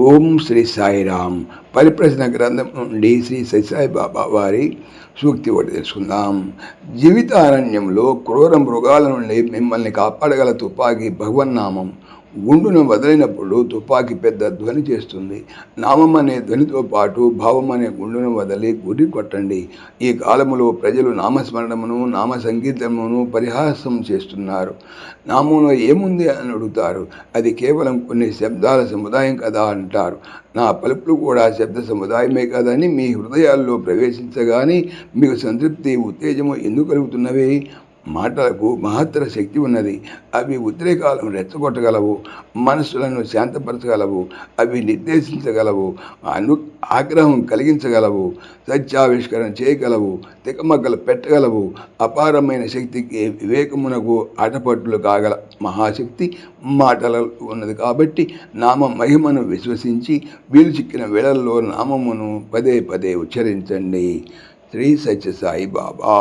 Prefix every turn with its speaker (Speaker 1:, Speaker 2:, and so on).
Speaker 1: ఓం శ్రీ సాయిరామ్. పరిప్రశ్న గ్రంథం నుండి శ్రీ సత్యసాయి బాబా వారి సూక్తి ఒకటి తెలుసుకుందాం. జీవితారణ్యంలో క్రూర మృగాల నుండి మిమ్మల్ని కాపాడగల తుపాకీ భగవన్నామం. గుండును వదిలినప్పుడు తుపాకీ పెద్ద ధ్వని చేస్తుంది. నామం అనే ధ్వనితో పాటు భావం అనే గుండును వదిలి గురి కొట్టండి. ఈ కాలములో ప్రజలు నామస్మరణమును నామ సంగీతమును పరిహాసం చేస్తున్నారు. నామంలో ఏముంది అని అడుగుతారు. అది కేవలం కొన్ని శబ్దాల సముదాయం కదా అంటారు. నా పలుపులు కూడా శబ్ద సముదాయమే కదని మీ హృదయాల్లో ప్రవేశించగానే మీకు సంతృప్తి ఉత్తేజము ఎందుకు కలుగుతున్నవి? మాటలకు మహత్తర శక్తి ఉన్నది. అవి ఉద్రేకాలను రెచ్చగొట్టగలవు మనస్సులను శాంతపరచగలవు అవి నిర్దేశించగలవు అను ఆగ్రహం కలిగించగలవు సత్యావిష్కరణ చేయగలవు తికమక్కలు పెట్టగలవు అపారమైన శక్తికి వివేకమునకు ఆటపట్టులు కాగల మహాశక్తి మాటలు ఉన్నది కాబట్టి నామ మహిమను విశ్వసించి వీలు చిక్కిన వేళల్లో నామమును పదే పదే ఉచ్చరించండి. శ్రీ సత్యసాయి బాబా.